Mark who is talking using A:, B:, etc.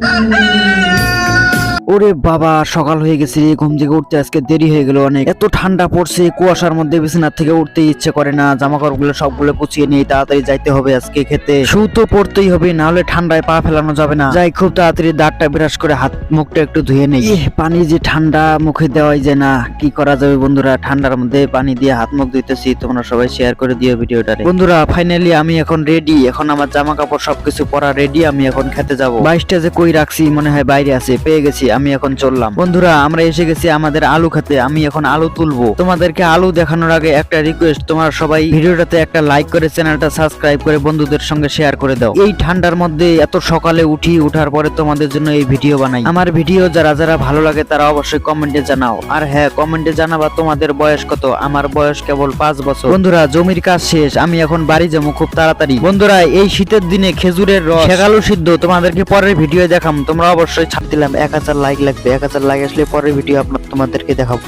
A: 啊啊 ওরে বাবা, সকাল হয়ে গেছে রে, ঘুম থেকে উঠতে আজকে দেরি হয়ে গেল অনেক। এত ঠান্ডা পড়ছে, কুয়াশার মধ্যে বিছানার থেকে উঠতে ইচ্ছে করে না জামা কাপড়গুলো সবগুলো কুচিয়ে নিয়ে তাড়াতাড়ি যাইতে হবে আজকে খেতে। শু তো পড়তেই হবে না হলে ঠান্ডায় পা ফেলানো যাবে না। যাই, খুব তাড়াতাড়ি দাঁতটা বিরাজ করে হাত, মুখটা একটু ধুয়ে নেই। পানি যে ঠান্ডা মুখে দেওয়াই যায় না। কি করা যাবে বন্ধুরা, ঠান্ডার মধ্যে পানি দিয়ে হাত মুখ ধুইতেছি, তোমরা সবাই শেয়ার করে দিও ভিডিওটারে বন্ধুরা ফাইনালি আমি এখন রেডি এখন আমার জামা কাপড় সবকিছু পরা রেডি আমি এখন খেতে যাব। বাইশটা যে কই রাখছি, মনে হয় বাইরে আছে, পেয়ে গেছি। আমি এখন চললাম। বন্ধুরা, আমরা এসে গেছি আমাদের আলু খেতে। আমি এখন আলু তুলবো। তোমাদেরকে আলু দেখানোর আগে একটা রিকোয়েস্ট তোমরা সবাই ভিডিওটাতে একটা লাইক করে চ্যানেলটা সাবস্ক্রাইব করে বন্ধুদের সঙ্গে শেয়ার করে দাও। এই ঠান্ডার মধ্যে এত সকালে উঠি, উঠার পরে তোমাদের জন্য এই ভিডিও বানাই। আমার ভিডিও যারা যারা ভালো লাগে, তারা অবশ্যই কমেন্টে জানাও। আর হ্যাঁ কমেন্টে জানাবা তোমাদের বয়স কত? আমার বয়স কেবল পাঁচ বছর। বন্ধুরা, জমির কাজ শেষ। আমি এখন বাড়ি যাব খুব তাড়াতাড়ি। বন্ধুরা, এই শীতের দিনে খেজুরের রস শেখালু সিদ্ধ তোমাদেরকে পরের ভিডিও দেখাম। তোমরা অবশ্যই ছাপ দিলাম। এক হাজার লাইক লাগবে এক হাজার লাইক আসলে পরের ভিডিও আপনার তোমাদেরকে দেখাবো।